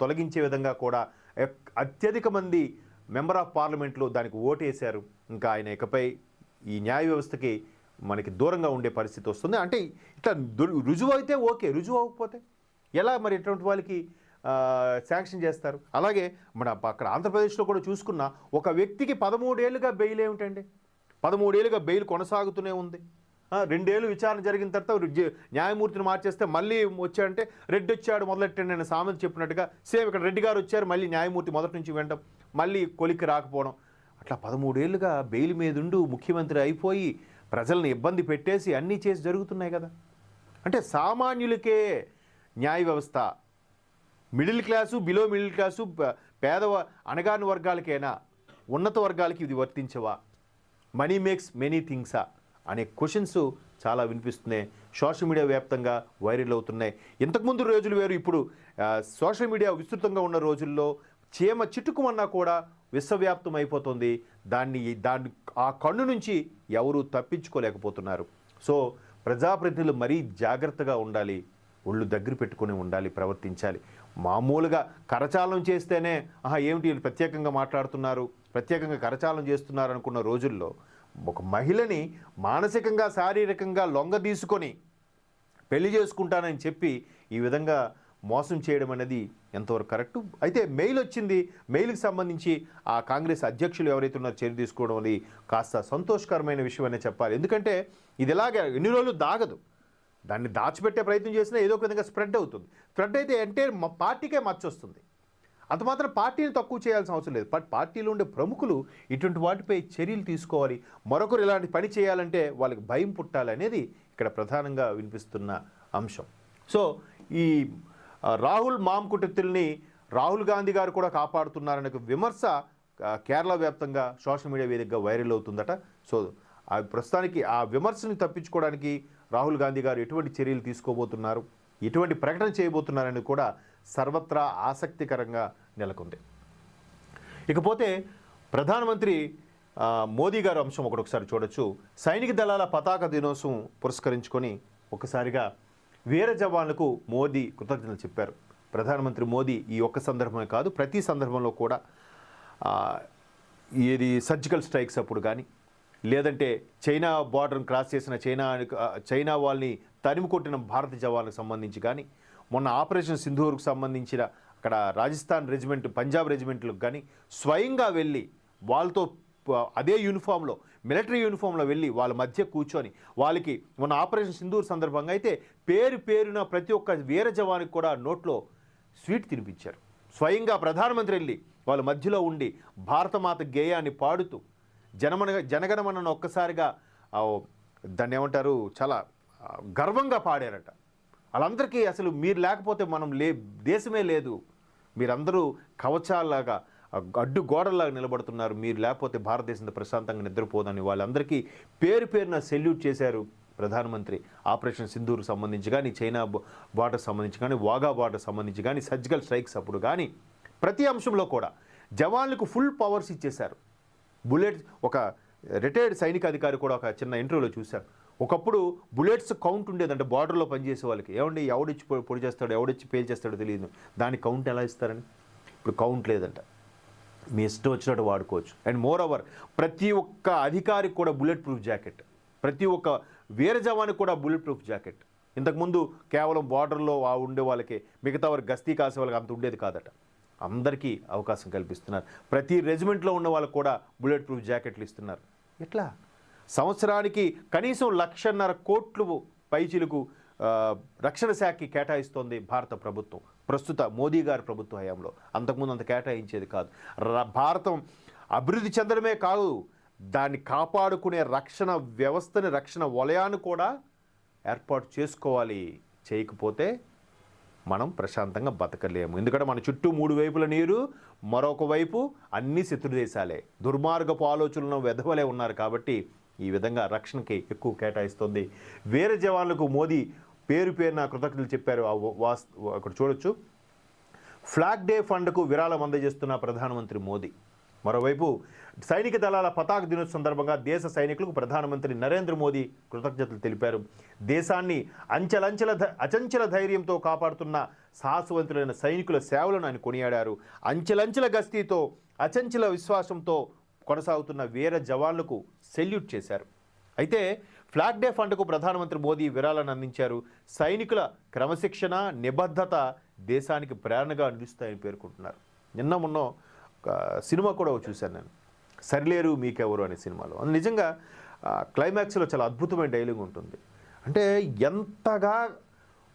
తొలగించే విధంగా కూడా అత్యధిక మంది మెంబర్ ఆఫ్ పార్లమెంట్లో దానికి ఓటేశారు. ఇంకా ఆయన ఇకపై ఈ న్యాయ వ్యవస్థకి మనకి దూరంగా ఉండే పరిస్థితి వస్తుంది. అంటే ఇట్లా రుజువు అయితే ఓకే రుజువు అవ్వకపోతే ఎలా మరి ఇటువంటి వాళ్ళకి శాంక్షన్ చేస్తారు? అలాగే మన అక్కడ ఆంధ్రప్రదేశ్లో కూడా చూసుకున్న ఒక వ్యక్తికి పదమూడేళ్ళుగా బెయిల్ ఏమిటండి? పదమూడేళ్ళుగా బెయిల్ కొనసాగుతూనే ఉంది. రెండేళ్ళు విచారణ జరిగిన తర్వాత న్యాయమూర్తిని మార్చేస్తే మళ్ళీ వచ్చాడంటే రెడ్డి వచ్చాడు మొదలెట్టండి నేను సామెత చెప్పినట్టుగా సేమ్ ఇక్కడ రెడ్డి గారు వచ్చారు మళ్ళీ న్యాయమూర్తి మొదటి నుంచి వినడం మళ్ళీ కొలిక్కి రాకపోవడం. అట్లా పదమూడేళ్ళుగా బెయిల్ మీదుండు ముఖ్యమంత్రి అయిపోయి ప్రజల్ని ఇబ్బంది పెట్టేసి అన్నీ చేసి జరుగుతున్నాయి కదా. అంటే సామాన్యులకే న్యాయ వ్యవస్థ. Middle class below middle class పేద పేదవ అణగాని వర్గాలకైనా ఉన్నత వర్గాలకి ఇది వర్తించవా? మనీ మేక్స్ మెనీ థింగ్సా? అనే క్వశ్చన్స్ చాలా వినిపిస్తున్నాయి. సోషల్ మీడియా వ్యాప్తంగా వైరల్ అవుతున్నాయి. ఇంతకుముందు రోజులు వేరు ఇప్పుడు సోషల్ మీడియా విస్తృతంగా ఉన్న రోజుల్లో చీమ చిట్టుకుమన్నా కూడా విశ్వవ్యాప్తం అయిపోతుంది. దాన్ని దాన్ని ఆ కన్ను నుంచి ఎవరు తప్పించుకోలేకపోతున్నారు. సో ప్రజాప్రతినిధులు మరీ జాగ్రత్తగా ఉండాలి. ఒళ్ళు దగ్గర పెట్టుకొని ఉండాలి ప్రవర్తించాలి. మామూలుగా కరచాలం చేస్తేనే ఆహా ఏమిటి వీళ్ళు ప్రత్యేకంగా మాట్లాడుతున్నారు? ప్రత్యేకంగా కరచాలం చేస్తున్నారు అనుకున్న రోజుల్లో ఒక మహిళని మానసికంగా శారీరకంగా లొంగ తీసుకొని పెళ్ళి చేసుకుంటానని చెప్పి ఈ విధంగా మోసం చేయడం అనేది ఎంతవరకు కరెక్ట్? అయితే మెయిల్ వచ్చింది. మెయిల్కి సంబంధించి ఆ కాంగ్రెస్ అధ్యక్షులు ఎవరైతే ఉన్నారో చర్య తీసుకోవడం అది కాస్త సంతోషకరమైన విషయం అనే చెప్పాలి. ఎందుకంటే ఇది ఇలాగే ఎన్ని రోజులు దాగదు. దాన్ని దాచిపెట్టే ప్రయత్నం చేసినా ఏదో ఒక విధంగా స్ప్రెడ్ అవుతుంది. స్ప్రెడ్ అయితే అంటే పార్టీకే మచ్చొస్తుంది. అంత మాత్రం పార్టీని తక్కువ చేయాల్సిన అవసరం లేదు. బట్ పార్టీలో ఉండే ప్రముఖులు ఇటువంటి వాటిపై చర్యలు తీసుకోవాలి. మరొకరు ఇలాంటి పని చేయాలంటే వాళ్ళకి భయం పుట్టాలి అనేది ఇక్కడ ప్రధానంగా వినిపిస్తున్న అంశం. సో ఈ రాహుల్ మామకుటత్తుల్ని రాహుల్ గాంధీ గారు కూడా కాపాడుతున్నారనే విమర్శ కేరళ వ్యాప్తంగా సోషల్ మీడియా వేదికగా వైరల్ అవుతుందట. సో ఆ ప్రస్తుతానికి ఆ విమర్శని తప్పించుకోవడానికి రాహుల్ గాంధీ గారు ఎటువంటి చర్యలు తీసుకోబోతున్నారు ఎటువంటి ప్రకటన చేయబోతున్నారని కూడా సర్వత్రా ఆసక్తికరంగా నెలకొంది. ఇకపోతే ప్రధానమంత్రి మోదీ గారు అంశం ఒకటి ఒకసారి చూడొచ్చు. సైనిక దళాల పతాక దినోత్సవం పురస్కరించుకొని ఒకసారిగా వీర జవాన్లకు మోదీ కృతజ్ఞతలు చెప్పారు. ప్రధానమంత్రి మోదీ ఈ ఒక్క సందర్భమే కాదు ప్రతి సందర్భంలో కూడా ఏది ఇది సర్జికల్ స్ట్రైక్స్ అప్పుడు కానీ లేదంటే చైనా బార్డర్ను క్రాస్ చేసిన చైనా చైనా వాళ్ళని తరిమి కొట్టిన భారత జవాన్లకు సంబంధించి కానీ మొన్న ఆపరేషన్ సింధూర్కు సంబంధించిన అక్కడ రాజస్థాన్ రెజిమెంట్ పంజాబ్ రెజిమెంట్లకు కానీ స్వయంగా వెళ్ళి వాళ్ళతో అదే యూనిఫామ్లో మిలిటరీ యూనిఫామ్లో వెళ్ళి వాళ్ళ మధ్య కూర్చొని వాళ్ళకి మొన్న ఆపరేషన్ సింధూర్ సందర్భంగా అయితే పేరు పేరున ప్రతి ఒక్క వీర జవానికి కూడా నోట్లో స్వీట్ తినిపించారు. స్వయంగా ప్రధానమంత్రి వెళ్ళి వాళ్ళ మధ్యలో ఉండి భారతమాత గేయాన్ని పాడుతూ జనమన జనగణమనను ఒక్కసారిగా దాన్ని ఏమంటారు చాలా గర్వంగా పాడారట. వాళ్ళందరికీ అసలు మీరు లేకపోతే మనం లే దేశమే లేదు. మీరందరూ కవచాలాగా అడ్డు గోడల్లాగా నిలబడుతున్నారు. మీరు లేకపోతే భారతదేశంతో ప్రశాంతంగా నిద్రపోదని వాళ్ళందరికీ పేరు పేరున సెల్యూట్ చేశారు ప్రధానమంత్రి. ఆపరేషన్ సింధూర్ సంబంధించి కానీ చైనా బార్డర్ సంబంధించి కానీ వాగా బార్డర్ సంబంధించి కానీ సర్జికల్ స్ట్రైక్స్ అప్పుడు కానీ ప్రతి అంశంలో కూడా జవాన్లకు ఫుల్ పవర్స్ ఇచ్చేశారు. బుల్లెట్స్ ఒక రిటైర్డ్ సైనిక అధికారి కూడా ఒక చిన్న ఇంటర్వ్యూలో చూశారు. ఒకప్పుడు బుల్లెట్స్ కౌంట్ ఉండేదంటే బార్డర్లో పనిచేసే వాళ్ళకి. ఏమండి ఎవడిచ్చి పొ- పొడి చేస్తాడో ఎవడిచ్చి పేల్చేస్తాడో తెలియదు. దాని కౌంట్ ఎలా ఇస్తారని? ఇప్పుడు కౌంట్ లేదంట. మీ ఇష్టం వచ్చినట్టు వాడుకోవచ్చు. అండ్ మోర్ ఓవర్ ప్రతి ఒక్క అధికారికి కూడా బుల్లెట్ ప్రూఫ్ జాకెట్. ప్రతి ఒక్క వీర జవానికి కూడా బుల్లెట్ ప్రూఫ్ జాకెట్. ఇంతకుముందు కేవలం బార్డర్లో ఉండే వాళ్ళకి మిగతా వారికి గస్తీ కాసే వాళ్ళకి అంత ఉండేది కాదట. అందరికీ అవకాశం కల్పిస్తున్నారు. ప్రతి రెజిమెంట్లో ఉన్న వాళ్ళకు కూడా బుల్లెట్ ప్రూఫ్ జాకెట్లు ఇస్తున్నారు. ఎట్లా? సంవత్సరానికి కనీసం లక్షన్నర కోట్లు పైచిలకు రక్షణ శాఖకి కేటాయిస్తోంది భారత ప్రభుత్వం. ప్రస్తుత మోదీ గారి ప్రభుత్వ హయాంలో అంతకుముందు అంత కేటాయించేది కాదు. ర- భారతం అభివృద్ధి చెందడమే కాదు దాన్ని కాపాడుకునే రక్షణ వ్యవస్థని రక్షణ వలయాన్ని కూడా ఏర్పాటు చేసుకోవాలి. చేయకపోతే మనం ప్రశాంతంగా బతకలేము. ఎందుకంటే మన చుట్టూ మూడు వైపుల నీరు మరొక వైపు అన్ని శత్రుదేశాలే. దుర్మార్గపు ఆలోచనలు వెధవలే ఉన్నారు కాబట్టి ఈ విధంగా రక్షణకి ఎక్కువ కేటాయిస్తుంది. వేరే జవాన్లకు మోదీ పేరు పేరున కృతజ్ఞతలు చెప్పారు. వాస్ అక్కడ చూడొచ్చు. ఫ్లాగ్ డే ఫండ్కు విరాళం అందజేస్తున్న ప్రధానమంత్రి మోదీ. మరోవైపు సైనిక దళాల పతాక దినోత్సవం సందర్భంగా దేశ సైనికులకు ప్రధానమంత్రి నరేంద్ర మోదీ కృతజ్ఞతలు తెలిపారు. దేశాన్ని అంచెలంచెల అచంచల ధైర్యంతో కాపాడుతున్న సాహసవంతులైన సైనికుల సేవలను ఆయన కొనియాడారు. అంచెలంచెల గస్తీతో అచంచల విశ్వాసంతో కొనసాగుతున్న వీర జవాన్లకు సెల్యూట్ చేశారు. అయితే ఫ్లాగ్ డే ఫండ్కు ప్రధానమంత్రి మోదీ విరాళాన్ని అందించారు. సైనికుల క్రమశిక్షణ నిబద్ధత దేశానికి ప్రేరణగా నిలుస్తాయని పేర్కొంటున్నారు. నిన్న మొన్న ఒక సినిమా కూడా చూశాను నేను. సరిలేరు మీకెవరు అనే సినిమాలో. అది నిజంగా క్లైమాక్స్లో చాలా అద్భుతమైన డైలాగ్ ఉంటుంది. అంటే ఎంతగా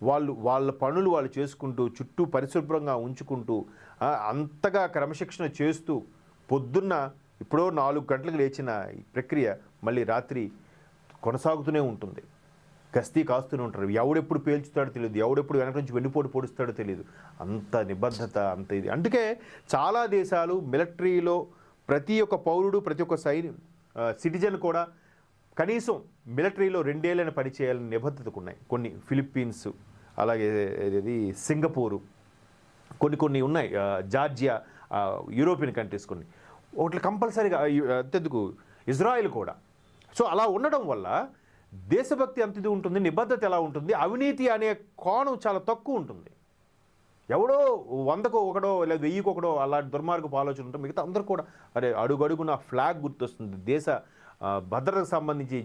వాళ్ళు వాళ్ళ పనులు వాళ్ళు చేసుకుంటూ చుట్టూ పరిశుభ్రంగా ఉంచుకుంటూ అంతగా క్రమశిక్షణ చేస్తూ పొద్దున్న ఇప్పుడో నాలుగు గంటలకు లేచిన ఈ ప్రక్రియ మళ్ళీ రాత్రి కొనసాగుతూనే ఉంటుంది. గస్తీ కాస్తూనే ఉంటారు. ఎవడెప్పుడు పేల్చుతాడో తెలియదు. ఎవడెప్పుడు వెనక నుంచి వెన్నుపోటు పొడుస్తాడో తెలియదు. అంత నిబద్ధత అంత ఇది. అందుకే చాలా దేశాలు మిలిటరీలో ప్రతి ఒక్క పౌరుడు ప్రతి ఒక్క సైని సిటిజన్ కూడా కనీసం మిలిటరీలో రెండేళ్ళని పనిచేయాలని నిబద్ధతకు ఉన్నాయి. కొన్ని ఫిలిప్పీన్స్ అలాగే ఇది సింగపూరు కొన్ని కొన్ని ఉన్నాయి. జార్జియా యూరోపియన్ కంట్రీస్ కొన్ని. ఒకటి కంపల్సరీగా అత్యందుకు అంతెందుకు? ఇజ్రాయిల్ కూడా. సో అలా ఉండడం వల్ల దేశభక్తి అంత ఇది ఉంటుంది నిబద్ధత ఎలా ఉంటుంది అవినీతి అనే కోణం చాలా తక్కువ ఉంటుంది. ఎవడో వందకు ఒకడో లేదా వెయ్యికి ఒకడో అలాంటి దుర్మార్గపు ఆలోచన ఉంటుంది మిగతా అందరూ కూడా అరే అడుగడుగున ఫ్లాగ్ గుర్తొస్తుంది. దేశ భద్రతకు సంబంధించి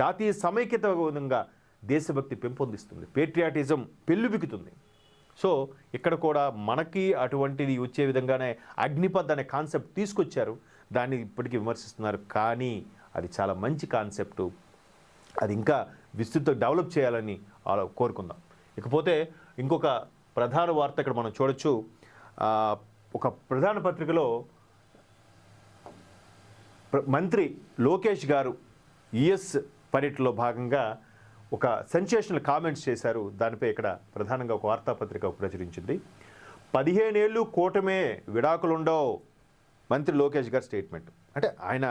జాతీయ సమైక్యత విధంగా దేశభక్తి పెంపొందిస్తుంది. పేట్రియాటిజం పెళ్ళుబికుతుంది సో ఇక్కడ కూడా మనకి అటువంటిది వచ్చే విధంగానే అగ్నిపథ్ అనే కాన్సెప్ట్ తీసుకొచ్చారు. దాన్ని ఇప్పటికీ విమర్శిస్తున్నారు. కానీ అది చాలా మంచి కాన్సెప్టు. అది ఇంకా విస్తృత డెవలప్ చేయాలని కోరుకుందాం. ఇకపోతే ఇంకొక ప్రధాన వార్త ఇక్కడ మనం చూడొచ్చు. ఒక ప్రధాన పత్రికలో ప్ర- మంత్రి లోకేష్ గారు యుఎస్ పర్యటనలో భాగంగా ఒక సెన్సేషనల్ కామెంట్స్ చేశారు. దానిపై ఇక్కడ ప్రధానంగా ఒక వార్తాపత్రిక ప్రచురించింది. పదిహేనేళ్ళు కూటమే విడాకులుండవు మంత్రి లోకేష్ గారి స్టేట్మెంట్ అంటే ఆయన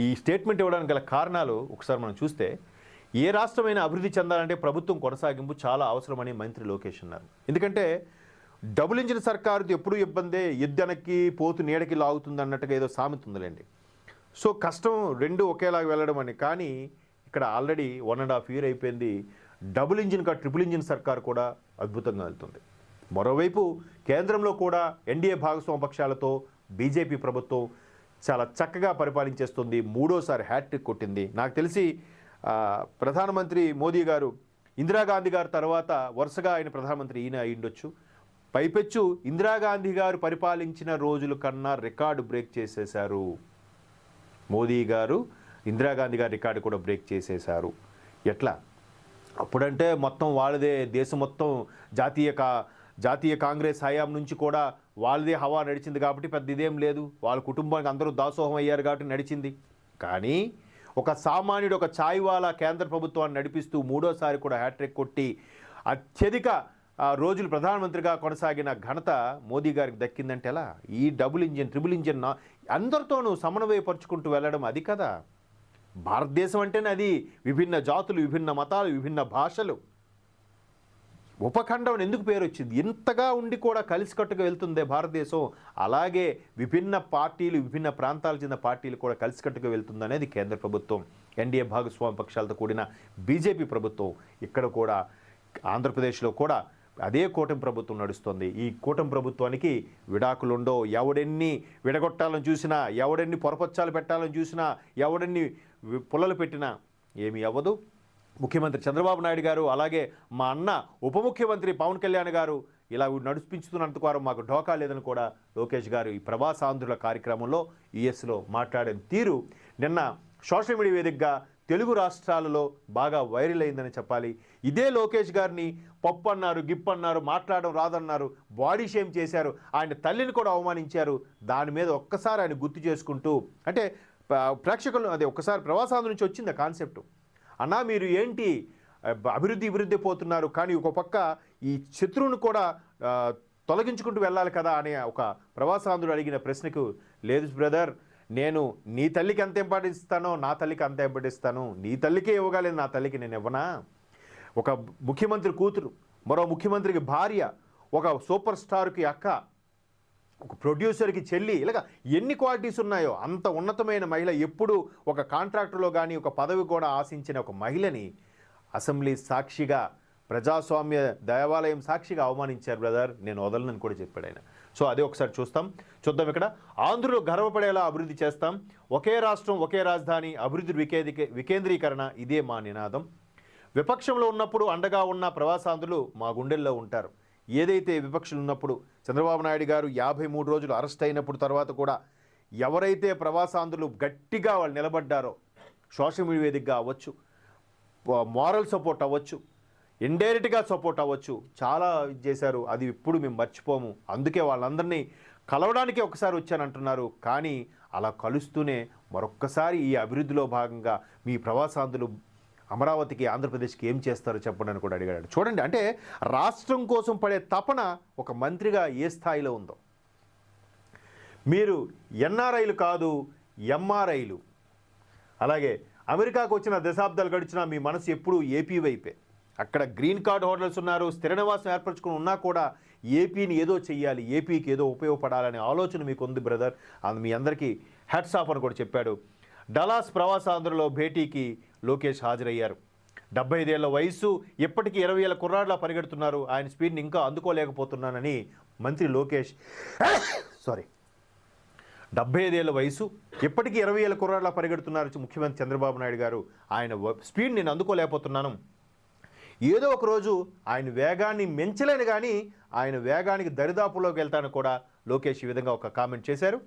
ఈ స్టేట్మెంట్ ఇవ్వడానికి గల కారణాలు ఒకసారి మనం చూస్తే ఏ రాష్ట్రమైనా అభివృద్ధి చెందాలంటే ప్రభుత్వం కొనసాగింపు చాలా అవసరమని మంత్రి లోకేష్ అన్నారు. ఎందుకంటే డబుల్ ఇంజిన్ సర్కారుది ఎప్పుడూ ఇబ్బందే ఎద్దెనక్కి పోతు నీడకి లాగుతుంది అన్నట్టుగా ఏదో సామెత ఉందిలేండి. సో కష్టం రెండు ఒకేలాగా వెళ్ళడం అని కానీ ఇక్కడ already one and half year అయిపోయింది. డబుల్ ఇంజిన్ కా ట్రిపుల్ ఇంజిన్ సర్కార్ కూడా అద్భుతంగా వెళ్తుంది. మరోవైపు కేంద్రంలో కూడా ఎన్డీఏ భాగస్వామ్య పక్షాలతో బీజేపీ ప్రభుత్వం చాలా చక్కగా పరిపాలించేస్తుంది. మూడోసారి హ్యాట్రిక్ కొట్టింది. నాకు తెలిసి ప్రధానమంత్రి మోదీ గారు ఇందిరాగాంధీ గారు తర్వాత వరుసగా ఆయన ప్రధానమంత్రి ఈయన అయ్యుండొచ్చు పైపెచ్చు ఇందిరాగాంధీ గారు పరిపాలించిన రోజుల కన్నా రికార్డు బ్రేక్ చేసేశారు మోదీ గారు. ఇందిరాగాంధీ గారి రికార్డు కూడా బ్రేక్ చేసేశారు. ఎట్లా? అప్పుడంటే మొత్తం వాళ్ళదే దేశం మొత్తం జాతీయ కా జాతీయ కాంగ్రెస్ హయాం నుంచి కూడా వాళ్ళదే హవా నడిచింది కాబట్టి పెద్ద ఇదేం లేదు. వాళ్ళ కుటుంబానికి అందరూ దాసోహం అయ్యారు కాబట్టి నడిచింది. కానీ ఒక సామాన్యుడు ఒక ఛాయ్వాలా కేంద్ర ప్రభుత్వాన్ని నడిపిస్తూ మూడోసారి కూడా హ్యాట్రిక్ కొట్టి అత్యధిక రోజులు ప్రధానమంత్రిగా కొనసాగిన ఘనత మోదీ గారికి దక్కిందంటే ఎలా? ఈ డబుల్ ఇంజిన్ ట్రిపుల్ ఇంజిన్ అందరితోనూ సమన్వయపరుచుకుంటూ వెళ్ళడం అది కదా? భారతదేశం అంటేనే అది విభిన్న జాతులు విభిన్న మతాలు విభిన్న భాషలు. ఉపఖండం అని ఎందుకు పేరు వచ్చింది ఇంతగా ఉండి కూడా కలిసికట్టుగా వెళ్తుందే భారతదేశం. అలాగే విభిన్న పార్టీలు విభిన్న ప్రాంతాలకు చెందిన పార్టీలు కూడా కలిసికట్టుగా వెళ్తుంది అనేది కేంద్ర ప్రభుత్వం. ఎన్డీఏ భాగస్వామ్య పక్షాలతో కూడిన బీజేపీ ప్రభుత్వం. ఇక్కడ కూడా ఆంధ్రప్రదేశ్లో కూడా అదే కూటమి ప్రభుత్వం నడుస్తుంది. ఈ కూటమి ప్రభుత్వానికి విడాకులుండో ఎవడెన్ని విడగొట్టాలని చూసినా ఎవడెన్ని పొరపచ్చాలు పెట్టాలని చూసినా ఎవడెన్ని పుల్లలు పెట్టినా ఏమీ అవ్వదు. ముఖ్యమంత్రి చంద్రబాబు నాయుడు గారు అలాగే మా అన్న ఉప ముఖ్యమంత్రి పవన్ కళ్యాణ్ గారు ఇలా నడిపించుతున్నంత వారు మాకు ఢోకా లేదని కూడా లోకేష్ గారు ఈ ప్రవాసాంధ్రుల కార్యక్రమంలో ఈఎస్లో మాట్లాడిన తీరు నిన్న సోషల్ మీడియా వేదికగా తెలుగు రాష్ట్రాలలో బాగా వైరల్ అయిందని చెప్పాలి. ఇదే లోకేష్ గారిని పప్పు అన్నారు గిప్ అన్నారు మాట్లాడడం రాదన్నారు బాడీ షేమ్ చేశారు. ఆయన తల్లిని కూడా అవమానించారు. దాని మీద ఒక్కసారి ఆయన గుర్తు చేసుకుంటూ అంటే ప్రేక్షకులను ప్రేక్షకులు అదే ఒక్కసారి ప్రవాసాంధ్ర నుంచి వచ్చింది ఆ కాన్సెప్ట్. అన్నా మీరు ఏంటి అభివృద్ధి అభివృద్ధి పోతున్నారు? కానీ ఒక పక్క ఈ శత్రువును కూడా తొలగించుకుంటూ వెళ్ళాలి కదా అనే ఒక ప్రవాసాంధ్రుడు అడిగిన ప్రశ్నకు లేదు బ్రదర్ నేను నీ తల్లికి ఎంత ఇంపార్టెన్స్ ఇస్తానో నా తల్లికి అంత ఇంపార్టెన్స్ ఇస్తాను నీ తల్లికే ఇవ్వగలేదు నా తల్లికి నేను ఇవ్వనా? ఒక ముఖ్యమంత్రి కూతురు మరో ముఖ్యమంత్రికి భార్య ఒక సూపర్ స్టార్కి అక్క ఒక ప్రొడ్యూసర్కి చెల్లి ఇలాగ ఎన్ని క్వాలిటీస్ ఉన్నాయో అంత ఉన్నతమైన మహిళ ఎప్పుడు ఒక కాంట్రాక్టులో కానీ ఒక పదవి కూడా ఆశించిన ఒక మహిళని అసెంబ్లీ సాక్షిగా ప్రజాస్వామ్య దేవాలయం సాక్షిగా అవమానించారు బ్రదర్. నేను వదలనని కూడా చెప్పాడు ఆయన. సో అదే ఒకసారి చూస్తాం. చూద్దాం ఇక్కడ. ఆంధ్రులు గర్వపడేలా అభివృద్ధి చేస్తాం. ఒకే రాష్ట్రం ఒకే రాజధాని అభివృద్ధి వికేంద్రీ వికేంద్రీకరణ ఇదే మా నినాదం. విపక్షంలో ఉన్నప్పుడు అండగా ఉన్న ప్రవాసాంధ్రులు మా గుండెల్లో ఉంటారు. ఏదైతే విపక్షులు ఉన్నప్పుడు చంద్రబాబు నాయుడు గారు యాభై మూడు రోజులు అరెస్ట్ అయినప్పుడు తర్వాత కూడా ఎవరైతే ప్రవాసాంధ్రులు గట్టిగా వాళ్ళు నిలబడ్డారో సోషల్ మీడియా వేదికగా అవ్వచ్చు మారల్ సపోర్ట్ అవ్వచ్చు ఇండైరెక్ట్గా సపోర్ట్ అవ్వచ్చు. చాలా ఇది చేశారు. అది ఇప్పుడు మేము మర్చిపోము. అందుకే వాళ్ళందరినీ కలవడానికి ఒకసారి వచ్చానంటున్నారు. కానీ అలా కలుస్తూనే మరొక్కసారి ఈ అభివృద్ధిలో భాగంగా మీ ప్రవాసాంధులు అమరావతికి ఆంధ్రప్రదేశ్కి ఏం చేస్తారో చెప్పండి అని కూడా అడిగాడు. చూడండి అంటే రాష్ట్రం కోసం పడే తపన ఒక మంత్రిగా ఏ స్థాయిలో ఉందో. మీరు ఎన్ఆర్ఐలు కాదు ఎంఆర్ఐలు. అలాగే అమెరికాకు వచ్చిన దశాబ్దాలు గడిచినా మీ మనసు ఎప్పుడూ ఏపీ వైపే. అక్కడ గ్రీన్ కార్డ్ హోటల్స్ ఉన్నారు స్థిర నివాసం ఏర్పరచుకుని ఉన్నా కూడా ఏపీని ఏదో చెయ్యాలి ఏపీకి ఏదో ఉపయోగపడాలనే ఆలోచన మీకు ఉంది బ్రదర్. అది మీ అందరికీ హ్యాట్స్ ఆఫ్ అని కూడా చెప్పాడు. డలాస్ ప్రవాసాంధ్రలో భేటీకి లోకేష్ హాజరయ్యారు. డెబ్బై ఐదేళ్ళ వయసు ఇప్పటికీ ఇరవై ఏళ్ళ కుర్రాడ్లా పరిగెడుతున్నారు. ఆయన స్పీడ్ని ఇంకా అందుకోలేకపోతున్నానని మంత్రి లోకేష్ సారీ. డెబ్బై ఐదేళ్ళ వయసు ఇప్పటికీ ఇరవై ఏళ్ళ కుర్రాడ్లా పరిగెడుతున్నారు ముఖ్యమంత్రి చంద్రబాబు నాయుడు గారు. ఆయన స్పీడ్ నేను అందుకోలేకపోతున్నాను. ఏదో ఒకరోజు ఆయన వేగాన్ని మించలేను కానీ ఆయన వేగానికి దరిదాపులోకి వెళ్తాను కూడా లోకేష్ ఈ విధంగా ఒక కామెంట్ చేశారు.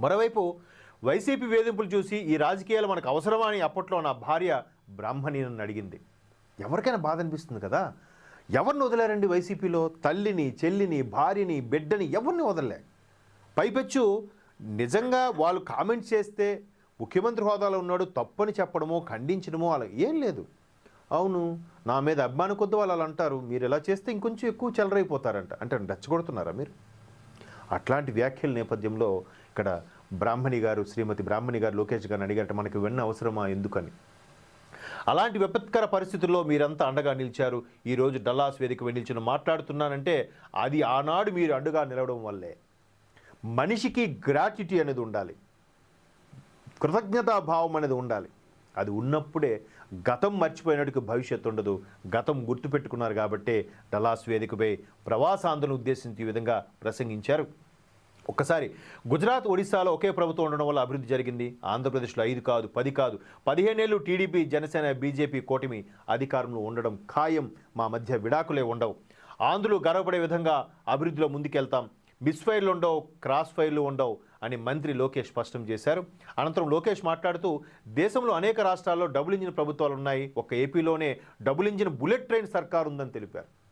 మరోవైపు వైసీపీ వేధింపులు చూసి ఈ రాజకీయాలు మనకు అవసరమా అని అప్పట్లో నా భార్య బ్రాహ్మణి నన్ను అడిగింది. ఎవరికైనా బాధ అనిపిస్తుంది కదా? ఎవరిని వదిలేరండి వైసీపీలో? తల్లిని చెల్లిని భార్యని బిడ్డని ఎవరిని వదలలే? పైపెచ్చు నిజంగా వాళ్ళు కామెంట్ చేస్తే ముఖ్యమంత్రి హోదాలో ఉన్నాడు తప్పని చెప్పడమో ఖండించడమో అలా ఏం లేదు. అవును నా మీద అభిమానం కొద్ది వాళ్ళు అలా అంటారు. మీరు ఇలా చేస్తే ఇంకొంచెం ఎక్కువ చెలరైపోతారంట అంటే రెచ్చగొడుతున్నారా మీరు? అట్లాంటి వ్యాఖ్యల నేపథ్యంలో ఇక్కడ బ్రాహ్మణి గారు శ్రీమతి బ్రాహ్మణి గారు లోకేష్ గారిని అడిగారట మనకి వెన్న అవసరమా? ఎందుకని? అలాంటి విపత్కర పరిస్థితుల్లో మీరంతా అండగా నిలిచారు. ఈరోజు డల్లాస్ వేదిక నిల్చుని మాట్లాడుతున్నానంటే అది ఆనాడు మీరు అండగా నిలవడం వల్లే. మనిషికి గ్రాట్యుటీ అనేది ఉండాలి. కృతజ్ఞతా భావం అనేది ఉండాలి. అది ఉన్నప్పుడే గతం మర్చిపోయినట్టుకు భవిష్యత్తు ఉండదు. గతం గుర్తుపెట్టుకున్నారు కాబట్టే డలాస్ వేదికపై ప్రవాసాంధ్రను ఉద్దేశించి ఈ విధంగా ప్రసంగించారు. ఒక్కసారి గుజరాత్ ఒడిశాలో ఒకే ప్రభుత్వం ఉండడం వల్ల అభివృద్ధి జరిగింది. ఆంధ్రప్రదేశ్లో ఐదు కాదు పది కాదు. పదిహేనేళ్ళు టీడీపీ జనసేన బీజేపీ కూటమి అధికారంలో ఉండడం ఖాయం. మా మధ్య విడాకులే ఉండవు. ఆంధ్రులు గర్వపడే విధంగా అభివృద్ధిలో ముందుకెళ్తాం. మిస్ఫైర్లు ఉండవు క్రాస్ ఫైర్లు ఉండవు అని మంత్రి లోకేష్ స్పష్టం చేశారు. అనంతరం లోకేష్ మాట్లాడుతూ దేశంలో అనేక రాష్ట్రాల్లో డబుల్ ఇంజిన్ ప్రభుత్వాలు ఉన్నాయి. ఒక ఏపీలోనే డబుల్ ఇంజిన్ బుల్లెట్ ట్రైన్ సర్కారు ఉందని తెలిపారు.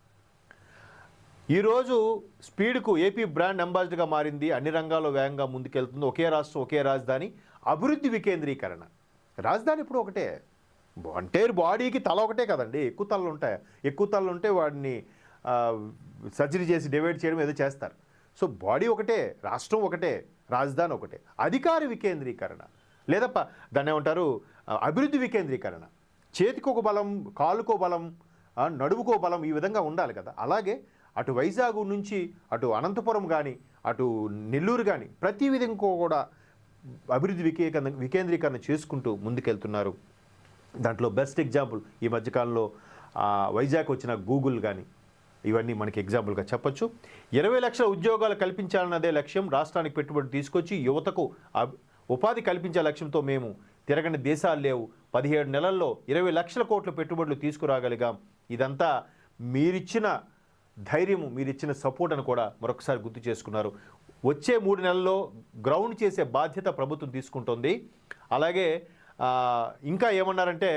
ఈరోజు స్పీడ్కు ఏపీ బ్రాండ్ అంబాసిడర్గా మారింది అన్ని రంగాల్లో వేగంగా ముందుకెళ్తుంది. ఒకే రాష్ట్రం ఒకే రాజధాని అభివృద్ధి వికేంద్రీకరణ. రాజధాని ఇప్పుడు ఒకటే. అంటే బాడీకి తల ఒకటే కదండి. ఎక్కువ తలలు ఉంటాయి. ఎక్కువ తలలు ఉంటే వాడిని సర్జరీ చేసి డివైడ్ చేయడం ఏదో చేస్తారు. సో బాడీ ఒకటే రాష్ట్రం ఒకటే రాజధాని ఒకటే. అధికార వికేంద్రీకరణ. లేదా దాన్ని ఏమంటారు? అభివృద్ధి వికేంద్రీకరణ. చేతికి ఒక బలం కాలుకో బలం నడువుకో బలం ఈ విధంగా ఉండాలి కదా. అలాగే అటు వైజాగ్ నుంచి అటు అనంతపురం కానీ అటు నెల్లూరు కానీ ప్రతి విధంగా కూడా అభివృద్ధి వికేకరణ వికేంద్రీకరణ చేసుకుంటూ ముందుకెళ్తున్నారు. దాంట్లో బెస్ట్ ఎగ్జాంపుల్ ఈ మధ్యకాలంలో వైజాగ్ వచ్చిన గూగుల్ కానీ ఇవన్నీ మనకి ఎగ్జాంపుల్గా చెప్పొచ్చు. ఇరవై లక్షల ఉద్యోగాలు కల్పించాలన్నదే లక్ష్యం. రాష్ట్రానికి పెట్టుబడి తీసుకొచ్చి యువతకు ఉపాధి కల్పించే లక్ష్యంతో మేము తిరగని దేశాలు లేవు. పదిహేడు నెలల్లో ఇరవై లక్షల కోట్ల పెట్టుబడులు తీసుకురాగలిగాం. ఇదంతా మీరిచ్చిన ధైర్యము మీరిచ్చిన సపోర్ట్ అని కూడా మరొకసారి గుర్తు చేసుకున్నారు. వచ్చే మూడు నెలల్లో గ్రౌండ్ చేసే బాధ్యత ప్రభుత్వం తీసుకుంటుంది. అలాగే ఇంకా ఏమన్నారంటే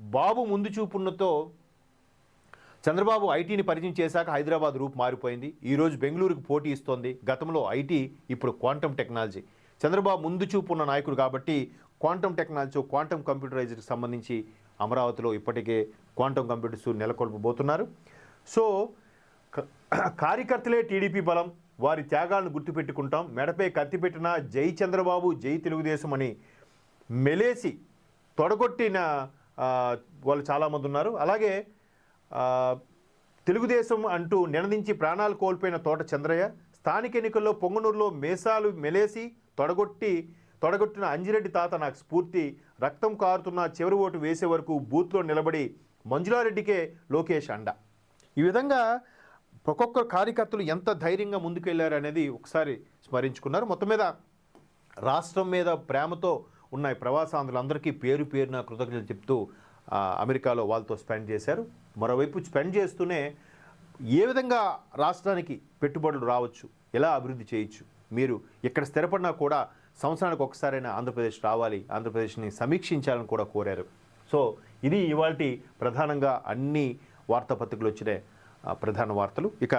బాబు ముందు చూపున్నతో చంద్రబాబు ఐటీని పరిచయం చేశాక హైదరాబాద్ రూపు మారిపోయింది. ఈరోజు బెంగళూరుకు పోటీ ఇస్తోంది. గతంలో ఐటీ ఇప్పుడు క్వాంటమ్ టెక్నాలజీ. చంద్రబాబు ముందు చూపు ఉన్న నాయకుడు కాబట్టి క్వాంటమ్ టెక్నాలజీ క్వాంటమ్ కంప్యూటరైజ్కి సంబంధించి అమరావతిలో ఇప్పటికే క్వాంటమ్ కంప్యూటర్స్ నెలకొల్పబోతున్నారు. సో కార్యకర్తలే టీడీపీ బలం వారి త్యాగాలను గుర్తుపెట్టుకుంటాం. మెడపై కత్తి పెట్టిన జై చంద్రబాబు జై తెలుగుదేశం అని మెలేసి తొడగొట్టిన వాళ్ళు చాలామంది ఉన్నారు. అలాగే తెలుగుదేశం అంటూ నినదించి ప్రాణాలు కోల్పోయిన తోట చంద్రయ్య స్థానిక ఎన్నికల్లో పొంగనూరులో మేసాలు మెలేసి తొడగొట్టి తొడగొట్టిన అంజిరెడ్డి తాత నాకు స్ఫూర్తి రక్తం కారుతున్న చివరి ఓటు వేసే వరకు బూత్లో నిలబడి మంజులారెడ్డికే లోకేష్ అండ. ఈ విధంగా ఒక్కొక్క కార్యకర్తలు ఎంత ధైర్యంగా ముందుకెళ్ళారు అనేది ఒకసారి స్మరించుకున్నారు. మొత్తం మీద రాష్ట్రం మీద ప్రేమతో ఉన్న ప్రవాసాంధ్రులందరికీ పేరు పేరున కృతజ్ఞతలు చెప్తూ అమెరికాలో వాళ్ళతో స్పెండ్ చేశారు. మరోవైపు స్పెండ్ చేస్తూనే ఏ విధంగా రాష్ట్రానికి పెట్టుబడులు రావచ్చు ఎలా అభివృద్ధి చేయొచ్చు మీరు ఎక్కడ స్థిరపడినా కూడా సంవత్సరానికి ఒకసారైనా ఆంధ్రప్రదేశ్ రావాలి ఆంధ్రప్రదేశ్ని సమీక్షించాలని కూడా కోరారు. సో ఇది ఇవాళ ప్రధానంగా అన్ని వార్తాపత్రికలు వచ్చినాయి. ప్రధాన వార్తలు. ఇక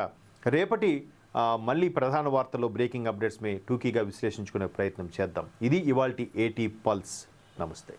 రేపటి మళ్ళీ ప్రధాన వార్తల్లో బ్రేకింగ్ అప్డేట్స్ మే టూకీగా విశ్లేషించుకునే ప్రయత్నం చేద్దాం. ఇది ఇవాల్టి ఏటీ పల్స్ నమస్తే.